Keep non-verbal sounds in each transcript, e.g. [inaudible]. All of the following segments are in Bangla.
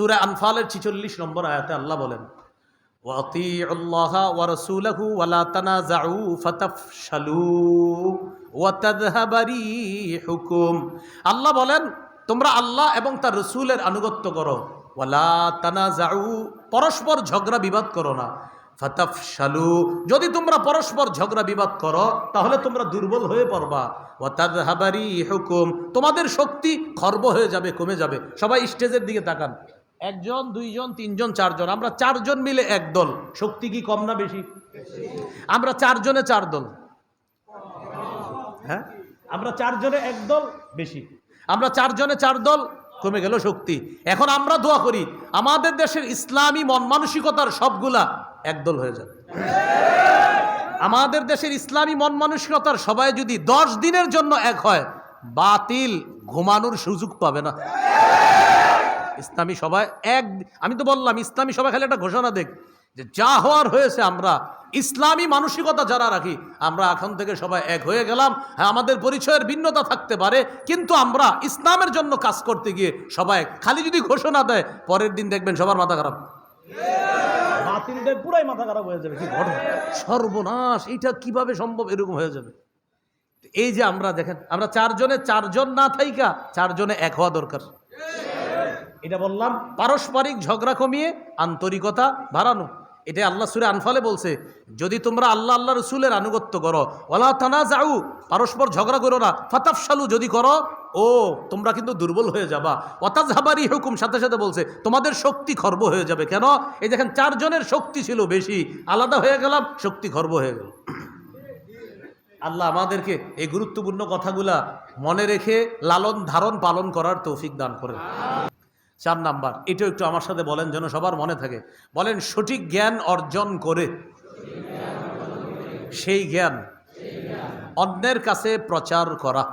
সুরা আনফালের ছিচল্লিশ নম্বর আয়াতে আল্লাহ বলেন আল্লাহ বলেন, তোমরা আল্লাহ এবং তার রসুলের আনুগত্য করো। ওয়ালা জাউ পরস্পর ঝগড়া বিবাদ করো না। ফতাফশালু, যদি তোমরা পরস্পর ঝগড়া বিবাদ করো, তাহলে তোমরা দুর্বল হয়ে পড়বা। ওয়াতাদ হাবারি হুকুম তোমাদের শক্তি খর্ব হয়ে যাবে, কমে যাবে। সবাই স্টেজের দিকে তাকান। একজন, দুইজন, তিনজন, চারজন। আমরা চারজন মিলে এক দল। শক্তি কি কম না বেশি? আমরা চারজনে চার দল। হ্যাঁ? আমরা চারজনে এক দল বেশি। আমরা চারজনে চার দল, কমে গেল শক্তি। এখন আমরা দোয়া করি, আমাদের দেশের ইসলামী মন মানসিকতার সবগুলা একদল হয়ে যাবে আমাদের দেশের ইসলামী মন মানসিকতার সবাই যদি দশ দিনের জন্য এক হয়, বাতিল, ঘুমানোর সুযোগ পাবে না। ইসলামী সবাই এক আমি তো বললাম ইসলামী সবাই খালি একটা ঘোষণা দেখ যে যা হওয়ার হয়েছে আমরা ইসলামী মানসিকতা যারা রাখি আমরা এখন থেকে সবাই এক হয়ে গেলাম হ্যাঁ আমাদের পরিচয়ের ভিন্নতা থাকতে পারে কিন্তু আমরা ইসলামের জন্য কাজ করতে গিয়ে সবাই খালি যদি ঘোষণা দেয় পরের দিন দেখবেন সবার মাথা খারাপ। পুরাই মাথা খারাপ হয়ে যাবে কি ঘটনা? সর্বনাশ এইটা কীভাবে সম্ভব? এরকম হয়ে যাবে। এই যে আমরা দেখেন আমরা চারজনে চারজন না থাইকা চারজনে এক হওয়া দরকার। এটা বললাম, পারস্পরিক ঝগড়া কমিয়ে আন্তরিকতা বাড়ানো। এটা আল্লাহ সুরে আনফালে বলছে, যদি তোমরা আল্লাহ আল্লাহ রসুলের আনুগত্য করো ওলা থানা যাও পারস্পর ঝগড়া করো না ফাতাফসালু যদি করো, ও, তোমরা কিন্তু দুর্বল হয়ে যাবা। অতাজহাবারি হুকুম সাথে সাথে বলছে, তোমাদের শক্তি খর্ব হয়ে যাবে। কেন? এই দেখেন, চারজনের শক্তি ছিল বেশি। আলাদা হয়ে গেলাম, শক্তি খর্ব হয়ে গেল। আল্লাহ আমাদেরকে এই গুরুত্বপূর্ণ কথাগুলা মনে রেখে লালন ধারণ পালন করার তৌফিক দান করেন। চার নাম্বার, এটাও একটু আমার সাথে বলেন যেন সবার মনে থাকে। বলেন, সঠিক জ্ঞান অর্জন করে। সেই জ্ঞান অন্যের কাছে প্রচার করা।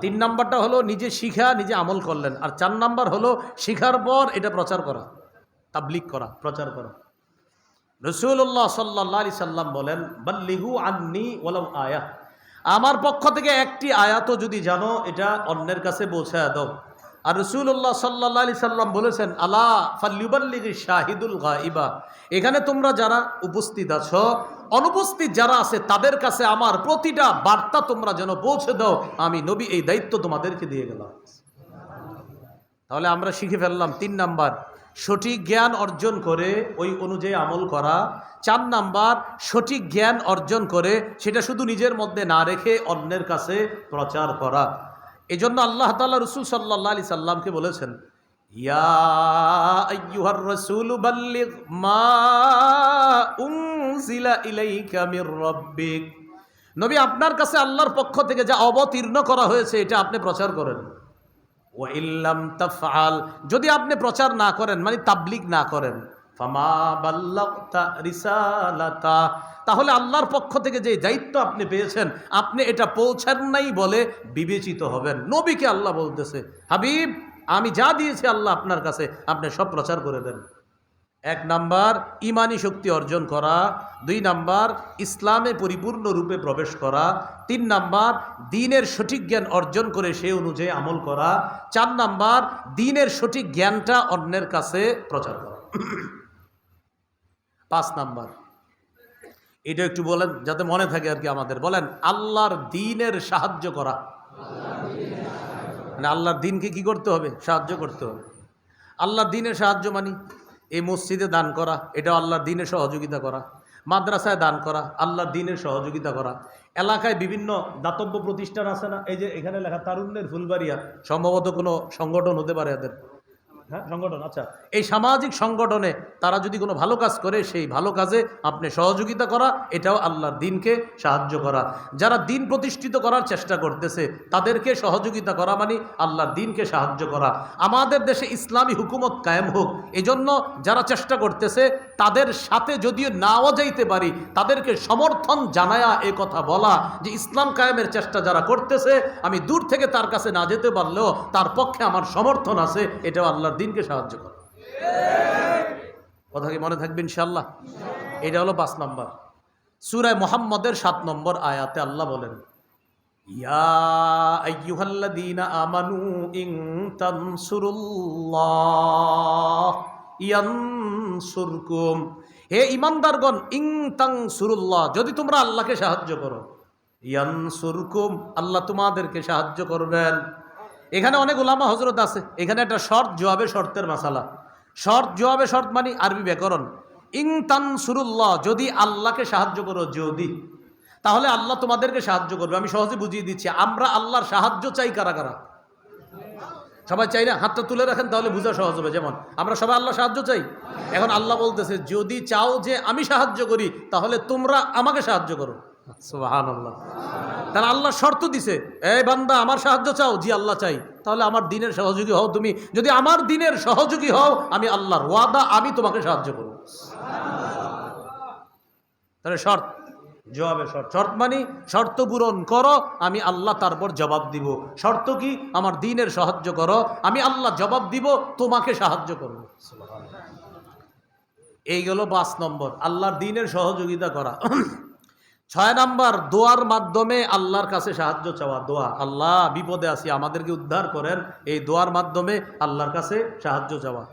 তিন নাম্বারটা হলো, নিজে শিখা, নিজে আমল করলেন। আর চার নাম্বার হলো, শিখার পর এটা প্রচার করা তাবলিক করা, প্রচার করা। রসুল্লাহ সাল্লাহ আলি সাল্লাম বলেন বাল্লিহু আন্নি ওলাম আয়া আমার পক্ষ থেকে একটি আয়াতও যদি জানো, এটা অন্যের কাছে পৌঁছায় দাও। আর রসুল্লাহ সাল্লাহ আলি সাল্লাম বলেছেন, আলা ফাল্লিবাল্লিগি শাহিদুল গাইবা এখানে তোমরা যারা উপস্থিত আছো, অনুপস্থিত যারা আছে, তাদের কাছে আমার প্রতিটা বার্তা তোমরা যেন পৌঁছে দাও। আমি নবী, এই দায়িত্ব তোমাদেরকে দিয়ে গেলাম। তাহলে আমরা শিখে ফেললাম, তিন নাম্বার, সঠিক জ্ঞান অর্জন করে ওই অনুযায়ী আমল করা। চার নাম্বার, সঠিক জ্ঞান অর্জন করে সেটা শুধু নিজের মধ্যে না রেখে অন্যের কাছে প্রচার করা। এই জন্য আল্লাহ তাল্লাহ রসুল সাল্লাহ আলি সাল্লামকে বলেছেন নবী, আপনার কাছে আল্লাহর পক্ষ থেকে যা অবতীর্ণ করা হয়েছে, এটা আপনি প্রচার করেন। ওয়াইল্লাম তাফআল, যদি আপনি প্রচার না করেন মানে তাবলিগ না করেন। তাহলে আল্লাহর পক্ষ থেকে যে দায়িত্ব আপনি পেয়েছেন, আপনি এটা পৌঁছান নাই বলে বিবেচিত হবেন। নবীকে আল্লাহ বলতেছে, হাবিব, আমি যা দিয়েছি আল্লাহ আপনার কাছে, আপনি সব প্রচার করে দেন। এক নাম্বার, ইমানি শক্তি অর্জন করা। দুই নাম্বার, ইসলামে পরিপূর্ণ রূপে প্রবেশ করা। তিন নাম্বার, দিনের সঠিক জ্ঞান অর্জন করে সে অনুযায়ী আমল করা। চার নাম্বার, দিনের সঠিক জ্ঞানটা অন্যের কাছে প্রচার করা। পাঁচ নাম্বার। এটা একটু বলেন, যাতে মনে থাকে আর কি আমাদের। বলেন, আল্লাহর দিনের সাহায্য করা। মানে আল্লাহর দিনকে কি করতে হবে? সাহায্য করতে হবে। আল্লাহর দিনের সাহায্য মানি এই মসজিদে দান করা, এটা আল্লাহর দিনের সহযোগিতা করা। মাদ্রাসায় দান করা, আল্লাহর দিনের সহযোগিতা করা। এলাকায় বিভিন্ন দাতব্য প্রতিষ্ঠান আছে না? এই যে এখানে লেখা তারুণ্যের ফুলবাড়িয়া। সম্ভবত কোনো সংগঠন হতে পারে এদের। হ্যাঁ? সংগঠন আচ্ছা। এই সামাজিক সংগঠনে তারা যদি কোনো ভালো কাজ করে সেই ভালো কাজে আপনি সহযোগিতা করা এটাও আল্লাহর দিনকে সাহায্য করা। যারা দিন প্রতিষ্ঠিত করার চেষ্টা করতেছে তাদেরকে সহযোগিতা করা মানে আল্লাহর দিনকে সাহায্য করা। আমাদের দেশে ইসলামী হুকুমত কায়েম হোক এজন্য যারা চেষ্টা করতেছে তাদের সাথে যদিও নাও যাইতে পারি তাদেরকে সমর্থন জানায়া এ কথা বলা যে ইসলাম কায়েমের চেষ্টা যারা করতেছে আমি দূর থেকে তার কাছে না যেতে পারলেও তার পক্ষে আমার সমর্থন আছে এটাও আল্লাহর দিনকে সাহায্য করো। কথা কি মনে থাকবে ইনশাল্লাহ এটা হলো পাঁচ নম্বর। সুরায় মোহাম্মদের সাত নম্বর আয়াতে আল্লাহ বলেন আমানু ইয়ানসুরকুম। হে ইমানদারগণ ইং তানসুরুল্লাহ, যদি তোমরা আল্লাহকে সাহায্য করো, ইয়ানসুরকুম আল্লাহ তোমাদেরকে সাহায্য করবেন। এখানে অনেক ওলামা হজরত আছে। এখানে একটা শর্ত, জবাবে শর্তের মাসালা। শর্ত, জবাবে শর্ত মানে আরবি ব্যাকরণ। ইং তানসুরুল্লাহ, যদি আল্লাহকে সাহায্য করো, যদি। তাহলে আল্লাহ তোমাদেরকে সাহায্য করবে। আমি সহজে বুঝিয়ে দিচ্ছি, আমরা আল্লাহর সাহায্য চাই কারা কারা? সবাই চাই না? হাতটা তুলে রাখেন তাহলে বোঝা সহজ হবে। যেমন, আমরা সবাই আল্লাহ সাহায্য চাই? এখন আল্লাহ বলতেছে, যদি চাও যে আমি সাহায্য করি, তাহলে তোমরা আমাকে সাহায্য করো। সুবাহান আল্লাহ তাহলে আল্লাহ শর্ত দিছে, এই বান্দা, আমার সাহায্য চাও? জি, আল্লাহ চাই। তাহলে আমার দিনের সহযোগী হও তুমি। যদি আমার দিনের সহযোগী হও, আমি আল্লাহর ওয়াদা, আমি তোমাকে সাহায্য করব। তাহলে শর্ত জবাবে শর্ত। শর্ত মানে শর্ত পূরণ করো, আমি আল্লাহ তারপর জবাব দিব। শর্ত কি? আমার দিনের সাহায্য করো, আমি আল্লাহ জবাব দিব, তোমাকে সাহায্য করব। এই গেল পাঁচ নম্বর। আল্লাহর দিনের সহযোগিতা করা। ছয় নাম্বার, দোয়ার মাধ্যমে আল্লাহর কাছে সাহায্য চাওয়া, দোয়া। আল্লাহ, বিপদে আছি, আমাদেরকে উদ্ধার করেন, এই দোয়ার মাধ্যমে আল্লাহর কাছে সাহায্য চাওয়া।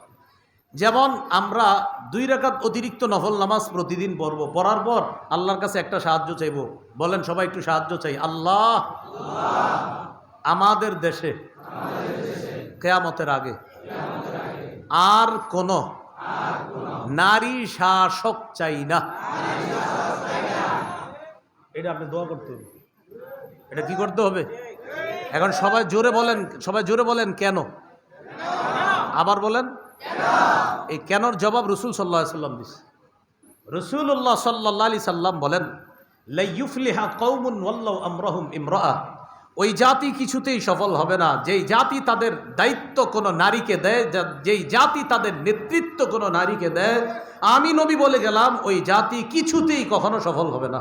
যেমন আমরা দুই রাকাত অতিরিক্ত নফল নামাজ প্রতিদিন পড়ব, পড়ার পর আল্লাহর কাছে একটা সাহায্য চাইব। বলেন, সবাই একটু সাহায্য চাই। আল্লাহ, আমাদের দেশে কেয়ামতের আগে আর কোন নারী শাসক চাই না। এটা আপনি দোয়া করতে হবে। এটা কি করতে হবে? এখন সবাই জোরে বলেন, সবাই জোরে বলেন, কেন? আবার বলেন, এই কেনর জবাব রসুল সাল্লাহ সাল্লাম দিস রসুল্লাহ সাল্লা আলি সাল্লাম বলেন লাইফলিহা কৌমুন ওয়াল্লাহ আমরাহুম ইমরাআ। ওই জাতি কিছুতেই সফল হবে না। যেই জাতি তাদের দায়িত্ব কোনো নারীকে দেয় যেই জাতি তাদের নেতৃত্ব কোনো নারীকে দেয়, আমি নবী বলে গেলাম, ওই জাতি কিছুতেই কখনো সফল হবে না।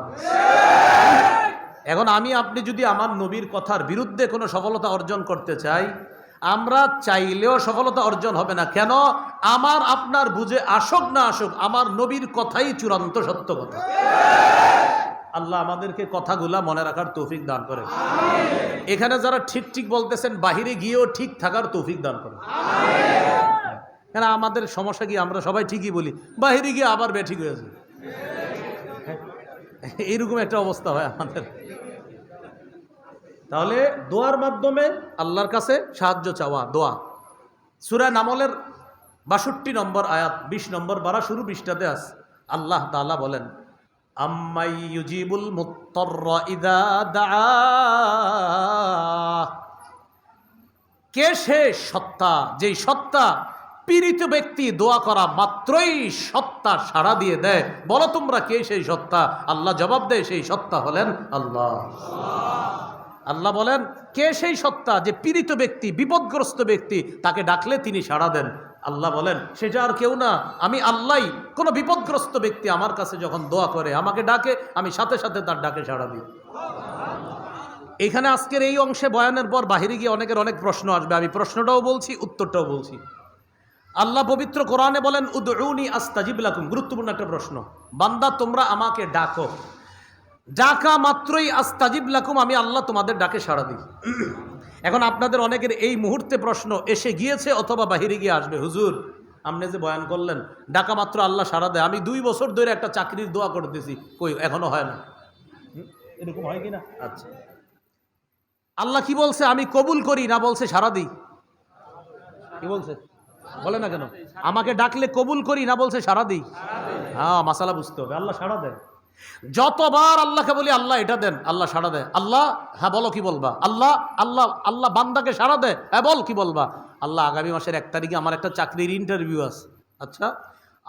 এখন আমি, আপনি যদি আমার নবীর কথার বিরুদ্ধে কোনো সফলতা অর্জন করতে চাই, আমরা চাইলেও সফলতা অর্জন হবে না। কেন? আমার, আপনার বুঝে আসুক না আসুক, আমার নবীর কথাই চূড়ান্ত সত্য কথা। আল্লাহ আমাদেরকে কথাগুলা মনে রাখার তৌফিক দান করে এখানে যারা ঠিক ঠিক বলতেছেন, বাহিরে গিয়েও ঠিক থাকার তৌফিক দান করে কেন, আমাদের সমস্যা কি? আমরা সবাই ঠিকই বলি। বাহিরে গিয়ে আবার বেঠিক হয়ে যায় এইরকম একটা অবস্থা হয় আমাদের। তাহলে দোয়ার মাধ্যমে আল্লাহর কাছে সাহায্য চাওয়া, দোয়া। সুরা নামলের বাষট্টি নম্বর আয়াত, বিশ নম্বর বারা শুরু বিশটাতে আস আল্লাহ তালা বলেন আম্মাই ইউজিবুল মুত্তর ইদা দা কে সে সত্তা? যেই সত্তা পীড়িত ব্যক্তি দোয়া করা মাত্রই সত্তা সাড়া দিয়ে দেয়। বলো তোমরা কে সেই সত্তা? আল্লাহ জবাব দেয়, সেই সত্তা হলেন আল্লাহ। আল্লাহ বলেন, কে সেই সত্তা যে পীড়িত ব্যক্তি, বিপদগ্রস্ত ব্যক্তি, তাকে ডাকলে তিনি সাড়া দেন? আল্লাহ বলেন, সেটা আর কেউ না। আমি আল্লাহ কোনো বিপদগ্রস্ত ব্যক্তি আমার কাছে যখন দোয়া করে, আমাকে ডাকে, আমি সাথে সাথে তার ডাকে সাড়া দিই। এখানে আজকের এই অংশে বয়ানের পর বাহিরে গিয়ে অনেকের অনেক প্রশ্ন আসবে। আমি প্রশ্নটাও বলছি, উত্তরটাও বলছি। আল্লাহ পবিত্র কোরআনে বলেন, উদউনি আস্তাজিব লাকুম। গুরুত্বপূর্ণ একটা প্রশ্ন। বান্দা, তোমরা আমাকে ডাকো। ডাকা মাত্রই আস্তাজিব লাকুম, আমি আল্লাহ তোমাদের ডাকে সাড়া দিই। এখন আপনাদের অনেকের এই মুহূর্তে প্রশ্ন এসে গিয়েছে অথবা বাহিরে গিয়ে আসবে? হুজুর আপনি যে বয়ান করলেন ডাকা মাত্র আল্লাহ সারা দেয় আমি দুই বছর ধরে একটা চাকরির দোয়া করতেছি। কই এখনও হয় না? এরকম হয় কি না আচ্ছা। আল্লাহ কি বলছে? আমি কবুল করি না বলছে সারা দিই। কি বলছে? বলে না কেন? আমাকে ডাকলে কবুল করি না বলছে সারা দিই। হ্যাঁ মাসালা বুঝতে হবে। আল্লাহ সারা দেয়। যতবার আল্লাহকে বলি, আল্লাহ, এটা দেন, আল্লাহ সাড়া দেয় আল্লাহ হ্যাঁ বলো কি বলবা? আল্লাহ আল্লাহ আল্লাহ বান্দাকে সাড়া দেয় হ্যাঁ বল কি বলবা? আল্লাহ, আগামী মাসের এক তারিখে আমার একটা চাকরির ইন্টারভিউ আছে। আচ্ছা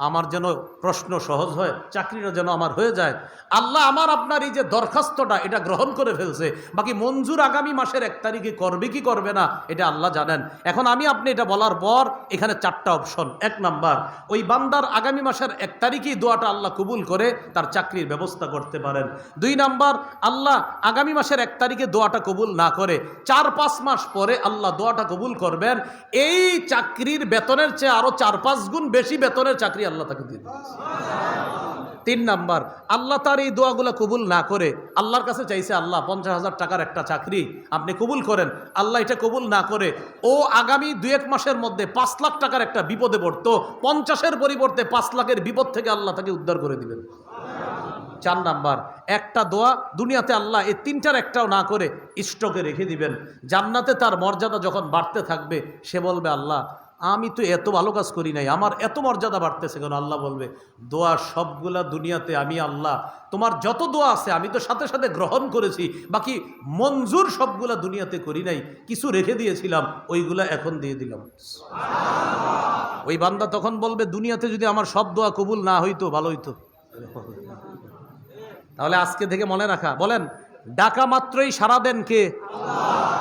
আমার যেন প্রশ্ন সহজ হয় চাকরিটা যেন আমার হয়ে যায়। আল্লাহ আমার আপনার এই যে দরখাস্তটা, এটা গ্রহণ করে ফেলছে। বাকি মঞ্জুর আগামী মাসের এক তারিখে করবে কি করবে না, এটা আল্লাহ জানেন। এখন আমি আপনি এটা বলার পর, এখানে চারটা অপশন এক নাম্বার, ওই বান্দার আগামী মাসের এক তারিখেই দোয়াটা আল্লাহ কবুল করে, তার চাকরির ব্যবস্থা করতে পারেন। দুই নাম্বার, আল্লাহ আগামী মাসের এক তারিখে দোয়াটা কবুল না করে, চার পাঁচ মাস পরে আল্লাহ দোয়াটা কবুল করবেন। এই চাকরির বেতনের চেয়ে আরও চার পাঁচ গুণ বেশি বেতনের চাকরি আল্লাহ তাকে দিয়ে দেবে তিন নাম্বার, আল্লাহ তার এই দোয়াগুলো কবুল না করে আল্লাহর কাছে চাইছে, আল্লাহ, পঞ্চাশ হাজার টাকার একটা চাকরি আপনি কবুল করেন। আল্লাহ এটা কবুল না করে, ও আগামী দু এক মাসের মধ্যে পাঁচ লাখ টাকার একটা বিপদে পড়তো, পঞ্চাশের পরিবর্তে পাঁচ লাখের বিপদ থেকে আল্লাহ তাকে উদ্ধার করে দিবেন। চার নাম্বার, একটা দোয়া দুনিয়াতে আল্লাহ এই তিনটার একটাও না করে, স্টকে রেখে দিবেন। জান্নাতে তার মর্যাদা যখন বাড়তে থাকবে, সে বলবে, আল্লাহ আমি তো এত ভালো কাজ করি নাই, আমার এত মর্যাদা বাড়তেছে কেন? আল্লাহ বলবে, দোয়া সবগুলা দুনিয়াতে আমি আল্লাহ, তোমার যত দোয়া আছে আমি তো সাথে সাথে গ্রহণ করেছি, বাকি মঞ্জুর সবগুলা দুনিয়াতে করি নাই, কিছু রেখে দিয়েছিলাম, ওইগুলা এখন দিয়ে দিলাম। ওই বান্দা তখন বলবে, দুনিয়াতে যদি আমার সব দোয়া কবুল না হইতো, ভালো হইতো। তাহলে আজকে থেকে মনে রাখা, বলেন, ডাকা মাত্রই সারা দেন কে?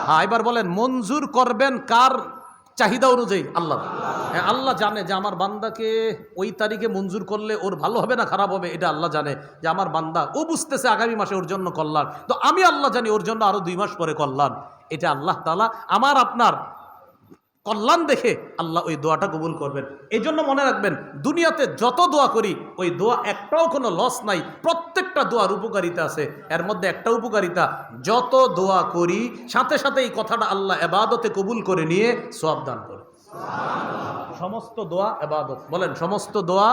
হ্যাঁ এবার বলেন, মঞ্জুর করবেন কার? চাহিদা অনুযায়ী, আল্লাহ। হ্যাঁ আল্লাহ জানে যে আমার বান্দাকে ওই তারিখে মঞ্জুর করলে ওর ভালো হবে না খারাপ হবে, এটা আল্লাহ জানে যে আমার বান্দা, ও বুঝতেছে আগামী মাসে ওর জন্য কল্যাণ। তো আমি আল্লাহ জানি ওর জন্য আরও দুই মাস পরে কল্যাণ। এটা আল্লাহ তালা আমার, আপনার কল্যাণ দেখে আল্লাহ ওই দোয়াটা কবুল করবেন। এই জন্য মনে রাখবেন, দুনিয়াতে যত দোয়া করি, ওই দোয়া একটাও কোনো লস নাই, প্রত্যেকটা দোয়ার উপকারিতা আছে। এর মধ্যে একটা উপকারিতা, যত দোয়া করি, সাথে সাথে এই কথাটা আল্লাহ এবাদতে কবুল করে নিয়ে সব দান করে সমস্ত দোয়া এবাদত। বলেন, সমস্ত দোয়া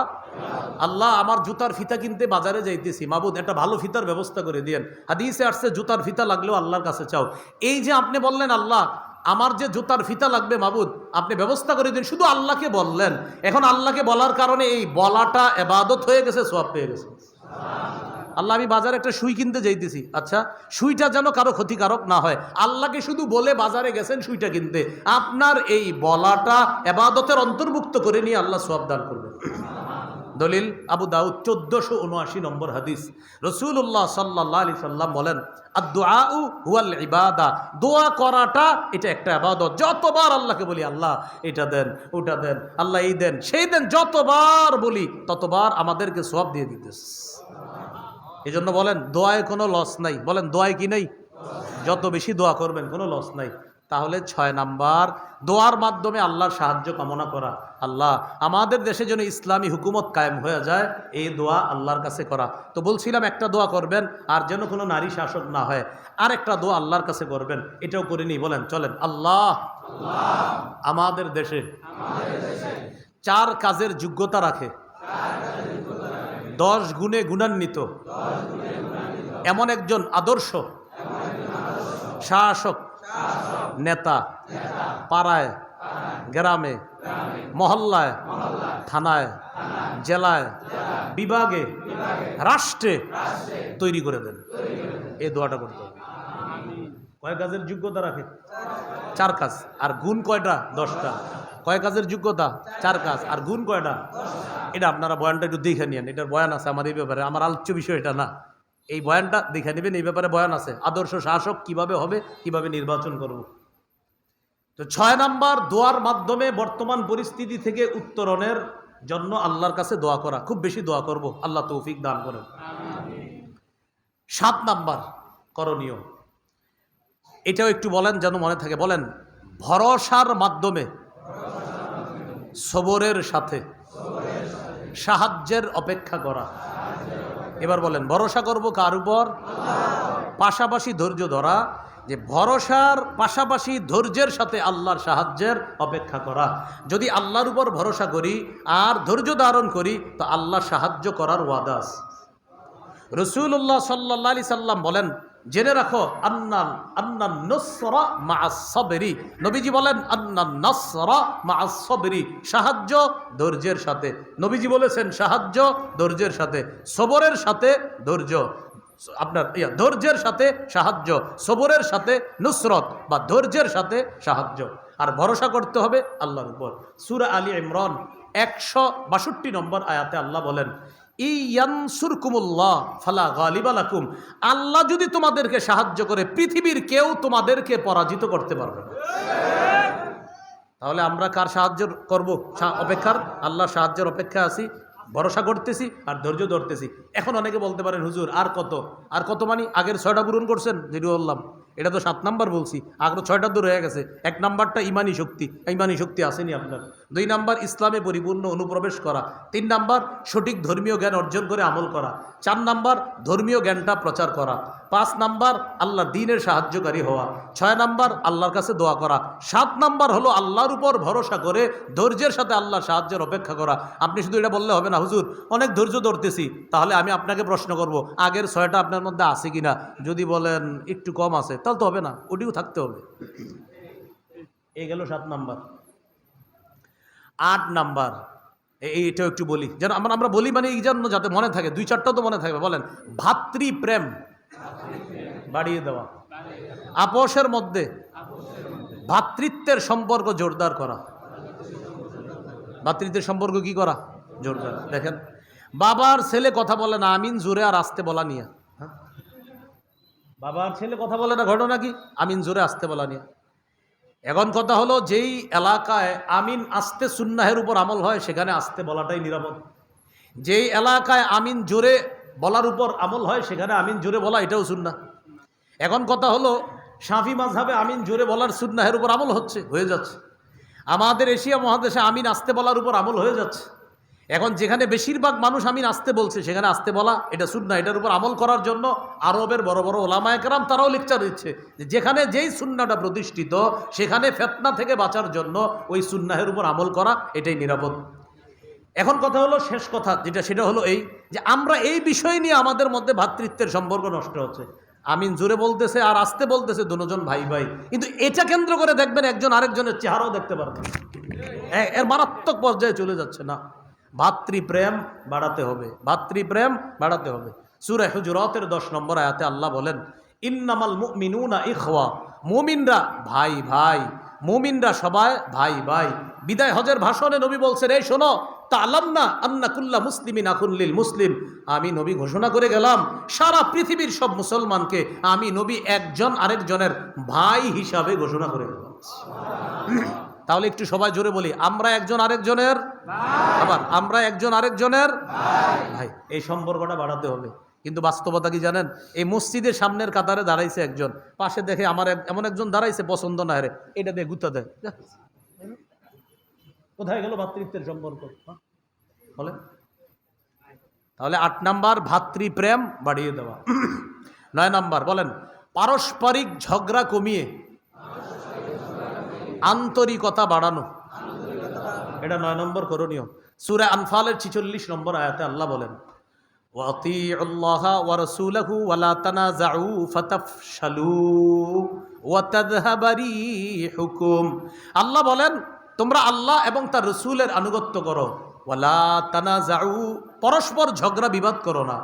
আল্লাহ আমার জুতার ফিতা কিনতে বাজারে যাইতেছি। মাবুদ, একটা ভালো ফিতার ব্যবস্থা করে দিয়েন। হাদিসে আসছে, জুতার ফিতা লাগলেও আল্লাহর কাছে চাও। এই যে আপনি বললেন, আল্লাহ আমার যে জুতার ফিতা লাগবে মাবুদ, আপনি ব্যবস্থা করে দিন, শুধু আল্লাহকে বললেন। এখন আল্লাহকে বলার কারণে এই বলাটা এবাদত হয়ে গেছে সব পেয়ে গেছে। আল্লাহ, আমি বাজারে একটা সুই কিনতে যাইতেছি। আচ্ছা সুইটা যেন কারও ক্ষতিকারক না হয়। আল্লাহকে শুধু বলে বাজারে গেছেন সুইটা কিনতে। আপনার এই বলাটা এবাদতের অন্তর্ভুক্ত করে নিয়ে আল্লাহ সব দান করবেন। দলিল, আবু দাউদ চোদ্দশো উনআশি নম্বর হাদিস। রসুল্লাহ সাল্লাহ আলি সাল্লাম বলেন আদুআউ হুয়াল ইবাদা। দোয়া করাটা এটা একটা আবাদত যতবার আল্লাহকে বলি, আল্লাহ, এটা দেন, ওটা দেন, আল্লাহ এই দেন, সেই দেন। যতবার বলি, ততবার আমাদেরকে সব দিয়ে দিতেছে। এই জন্য বলেন, দোয়ায় কোনো লস নাই। বলেন, দোয়ায় কি নেই? যত বেশি দোয়া করবেন, কোনো লস নাই। তাহলে ছয় নাম্বার, দোয়ার মাধ্যমে আল্লাহর সাহায্য কামনা করা। আল্লাহ, আমাদের দেশে যেন ইসলামী হুকুমত কায়েম হয়ে যায়, এই দোয়া আল্লাহর কাছে করা। তো বলছিলাম একটা দোয়া করবেন, আর যেন কোনো নারী শাসক না হয়। আর একটা দোয়া আল্লাহর কাছে করবেন, এটাও করিনি বলেন, চলেন। আল্লাহ, আমাদের দেশে চার কাজের যোগ্যতা রাখে। দশ গুণে গুণান্বিত। এমন একজন আদর্শ। শাসক। নেতা, পাড়ায়, গ্রামে, মহল্লায়, থানায়, জেলায়, বিভাগে, রাষ্ট্রে তৈরি করে দেন। এই দোয়াটা করতে হবে। কয় কাজের যোগ্যতা রাখে? চার কাজ। আর গুণ কয়টা? দশটা। কয় কাজের যোগ্যতা? চার কাজ। আর গুণ কয়টা? এটা আপনারা বয়ানটা একটু দেখে নিন এটার বয়ান আছে আমার এই ব্যাপারে। আমার আলোচ্য বিষয় এটা না। এই বয়ানটা দেখে নেবেন, এই ব্যাপারে বয়ান আছে। আদর্শ শাসক কীভাবে হবে, কীভাবে নির্বাচন করব। তো ছয় নাম্বার, দোয়ার মাধ্যমে বর্তমান পরিস্থিতি থেকে উত্তরণের জন্য আল্লাহর কাছে দোয়া করা। খুব বেশি দোয়া করব, আল্লাহ তৌফিক দান করেন। সাত নাম্বার, করণীয়। এটাও একটু বলেন যেন মনে থাকে। বলেন, ভরসার মাধ্যমে সবরের সাথে সাহায্যের অপেক্ষা করা। এবার বলেন, ভরসা করব কার উপর? পাশাপাশি ধৈর্য ধরা, যে ভরসার পাশাপাশি ধৈর্যের সাথে আল্লাহর সাহায্যের অপেক্ষা করা। যদি আল্লাহর উপর ভরসা করি, আর ধৈর্য ধারণ করি, তো আল্লাহ সাহায্য করার ওয়াদাস রসুল্লাহ সাল্লা সাল্লাম বলেন জেনে রাখো, আন্নান আন্নান নসরা মাসবেরি নবীজি বলেন, আন্নান নসরা মাসবেরি সাহায্য ধৈর্যের সাথে। নবীজি বলেছেন, সাহায্য ধৈর্যের সাথে, সবরের সাথে ধৈর্য। আপনার ইয়া, ধৈর্যের সাথে সাহায্য, সবরের সাথে নুসরত বা ধৈর্যের সাথে সাহায্য। আর ভরসা করতে হবে আল্লাহর উপর। সুরা আলী ইমরান একশো বাষট্টি নম্বর আয়াতে আল্লাহ বলেন ফালা গালিবালাকুম। আল্লাহ যদি তোমাদেরকে সাহায্য করে, পৃথিবীর কেউ তোমাদেরকে পরাজিত করতে পারবে না। তাহলে আমরা কার সাহায্য করব? অপেক্ষার? আল্লাহ সাহায্যের অপেক্ষা আছি, ভরসা করতেছি আর ধৈর্য ধরতেছি। এখন অনেকে বলতে পারেন, হুজুর, আর কত? আর কত মানি আগের ছয়টা পূরণ করছেন? যেটি বললাম এটা তো সাত নাম্বার বলছি, আগ্রহ ছয়টা দূর হয়ে গেছে। এক নাম্বারটা ইমানি শক্তি ইমানি শক্তি আসেনি আপনার। দুই নাম্বার ইসলামে পরিপূর্ণ অনুপ্রবেশ করা। তিন নাম্বার সঠিক ধর্মীয় জ্ঞান অর্জন করে আমল করা। চার নাম্বার ধর্মীয় জ্ঞানটা প্রচার করা। পাঁচ নাম্বার আল্লাহ দিনের সাহায্যকারী হওয়া। ছয় নাম্বার আল্লাহর কাছে দোয়া করা। সাত নাম্বার হলো আল্লাহর উপর ভরসা করে ধৈর্যের সাথে আল্লাহর সাহায্যের অপেক্ষা করা। আপনি শুধু এটা বললে হবে না, হুজুর, অনেক ধৈর্য ধরতেছি। তাহলে আমি আপনাকে প্রশ্ন করব, আগের ছয়টা আপনার মধ্যে আছে কিনা? যদি বলেন, একটু কম আছে। তাহলে তো হবে না, ওটিও থাকতে হবে। এই গেল সাত নাম্বার। আট নাম্বার। এ- এইটাও একটু বলি। যেন আমরা আমরা বলি মানে এই জন্য যাতে মনে থাকে, দুই চারটাও তো মনে থাকবে। বলেন ভাতৃপ্রেম বাড়িয়ে দেওয়া। আপোষের মধ্যে ভ্রাতৃত্বের সম্পর্ক জোরদার করা। ভাতৃত্বের সম্পর্ক কি করা? জোরদার। দেখেন, বাবার ছেলে কথা বলে না, আমিন জোরে আর আসতে বলা নিয়ে? বাবার ছেলে কথা বলে না ঘটনা কি? আমিন জোরে আসতে বলা নিয়ে। এখন কথা হলো যেই এলাকায় আমিন আসতে সুন্নাহের উপর আমল হয়, সেখানে আসতে বলাটাই নিরাপদ। যেই এলাকায় আমিন জোরে বলার উপর আমল হয়, সেখানে আমিন জোরে বলা, এটাও সুন্না এখন কথা হলো সাফি মাঝহাবে আমিন জোরে বলার সুন্নাহের উপর আমল হচ্ছে, হয়ে যাচ্ছে। আমাদের এশিয়া মহাদেশে আমিন আসতে বলার উপর আমল হয়ে যাচ্ছে। এখন যেখানে বেশিরভাগ মানুষ আমিন আসতে বলছে, সেখানে আসতে বলা, এটা সুন্না এটার উপর আমল করার জন্য আরবের বড় বড় ওলামায় কেরাম তারাও লেকচার দিচ্ছে যেখানে যেই সুন্নাটা প্রতিষ্ঠিত, সেখানে ফেতনা থেকে বাঁচার জন্য ওই সুন্নাহের উপর আমল করা, এটাই নিরাপদ। এখন কথা হলো শেষ কথা, যেটা, সেটা হলো এই যে আমরা এই বিষয় নিয়ে আমাদের মধ্যে ভ্রাতৃত্বের সম্পর্ক নষ্ট হচ্ছে। আমিন জোরে বলতেছে আর আসতে বলতেছে দুজন ভাই ভাই। কিন্তু এটা কেন্দ্র করে দেখবেন একজন আরেকজনের চেহারাও দেখতে পারবেন। এর মারাত্মক পর্যায়ে চলে যাচ্ছে না। ভাতৃপ্রেম বাড়াতে হবে, ভাতৃপ্রেম বাড়াতে হবে। সুরে হুজুরতের দশ নম্বর আয়াতে আল্লাহ বলেন, ইন্নামাল মুমিনুনা ইখওয়া মুমিনরা ভাই ভাই, মুমিনরা সবাই ভাই ভাই। বিদায় হজের ভাষণে নবী বলছেন, এই শোনো তা আলাম না আন্না কুল্লা মুসলিমিন আকুল্লিল মুসলিম। আমি নবী ঘোষণা করে গেলাম, সারা পৃথিবীর সব মুসলমানকে আমি নবী একজন আরেকজনের ভাই হিসাবে ঘোষণা করে গেলাম। তাহলে একটু সবাই জোরে বলি আমরা একজন আরেকজনের আবার আমরা একজন আরেকজনের ভাই। এই সম্পর্কটা বাড়াতে হবে। কিন্তু বাস্তবতা কি জানেন? এই মসজিদের সামনের কাতারে দাঁড়াইছে একজন পাশে দেখে আমার এমন একজন দাঁড়াইছে পছন্দ না রে এটা দিয়ে গুতা দেয়। কোথায় গেল ভাতৃত্বের সম্পর্ক? হ্যাঁ? বলে তাহলে আট নাম্বার ভাতৃপ্রেম বাড়িয়ে দেওয়া। [clears throat] নয় নাম্বার বলেন পারস্পরিক ঝগড়া কমিয়ে আন্তরিকতা বাড়ানো। এটা নয় নম্বর করণীয়। সুরে আনফালের ছিচল্লিশ নম্বর আয়াতে আল্লাহ বলেন আল্লাহ বলেন, তোমরা আল্লাহ এবং তার রসুলের আনুগত্য করো। ওয়ালা তানা পরস্পর ঝগড়া বিবাদ করো না।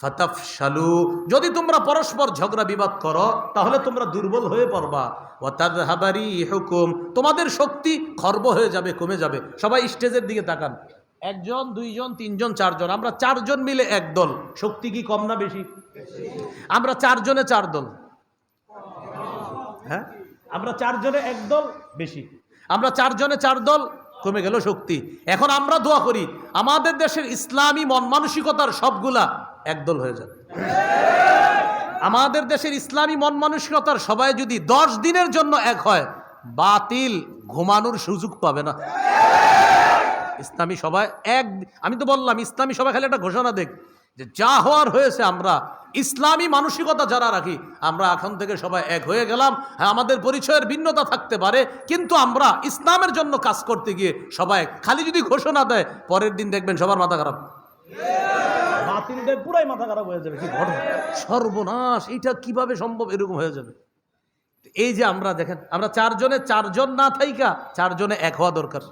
ফাতাফশালু। যদি তোমরা পরস্পর ঝগড়া বিবাদ করো, তাহলে তোমরা দুর্বল হয়ে পড়বা। ওয়াতাদহাবারি হুকুম তোমাদের শক্তি খর্ব হয়ে যাবে, কমে যাবে। সবাই স্টেজের দিকে তাকান। একজন, দুইজন, তিনজন, চারজন। আমরা চারজন মিলে এক দল। শক্তি কি কম না বেশি? আমরা চারজনে চার দল। হ্যাঁ? আমরা চারজনে এক দল বেশি। আমরা চারজনে চার দল, কমে গেল শক্তি। এখন আমরা দোয়া করি, আমাদের দেশের ইসলামী মন মানসিকতার সবগুলা একদল হয়ে যাবে। আমাদের দেশের ইসলামী মন মানসিকতার সবাই যদি দশ দিনের জন্য এক হয়, বাতিল ঘুমানোর সুযোগ পাবে না। ইসলামী সবাই এক, আমি তো বললাম, ইসলামী সবাই খালি একটা ঘোষণা দেখ, যে যা হওয়ার হয়েছে আমরা, ইসলামী মানসিকতা যারা রাখি, আমরা এখন থেকে সবাই এক হয়ে গেলাম। হ্যাঁ আমাদের পরিচয়ের ভিন্নতা থাকতে পারে, কিন্তু আমরা ইসলামের জন্য কাজ করতে গিয়ে সবাই খালি যদি ঘোষণা দেয়, পরের দিন দেখবেন সবার মাথা খারাপ। বাতিলদের পুরাই মাথা খারাপ হয়ে যাবে, কি ঘটনা? সর্বনাশ এটা কীভাবে সম্ভব? এরকম হয়ে যাবে। এই যে আমরা, দেখেন, আমরা চারজনে, চারজন না থাইকা, চারজনে এক হওয়া দরকার।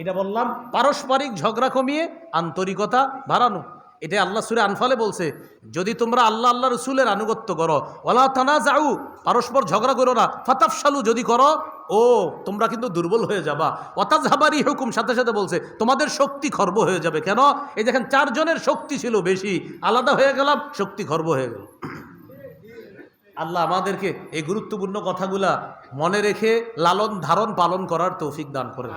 এটা বললাম, পারস্পরিক ঝগড়া কমিয়ে আন্তরিকতা বাড়ানো। এটা আল্লাহ সুরে আনফালে বলছে, যদি তোমরা আল্লাহ আল্লাহ রসুলের আনুগত্য করো ওলা তানা যাও পারস্পর ঝগড়া করো না ফাতাফসালু যদি করো ও, তোমরা কিন্তু দুর্বল হয়ে যাবা। অতাজ হাবারি হুকুম সাথে সাথে বলছে, তোমাদের শক্তি খর্ব হয়ে যাবে। কেন? এই দেখেন, চারজনের শক্তি ছিল বেশি। আলাদা হয়ে গেলাম, শক্তি খর্ব হয়ে গেল। আল্লাহ আমাদেরকে এই গুরুত্বপূর্ণ কথাগুলা মনে রেখে লালন ধারণ পালন করার তৌফিক দান করেন।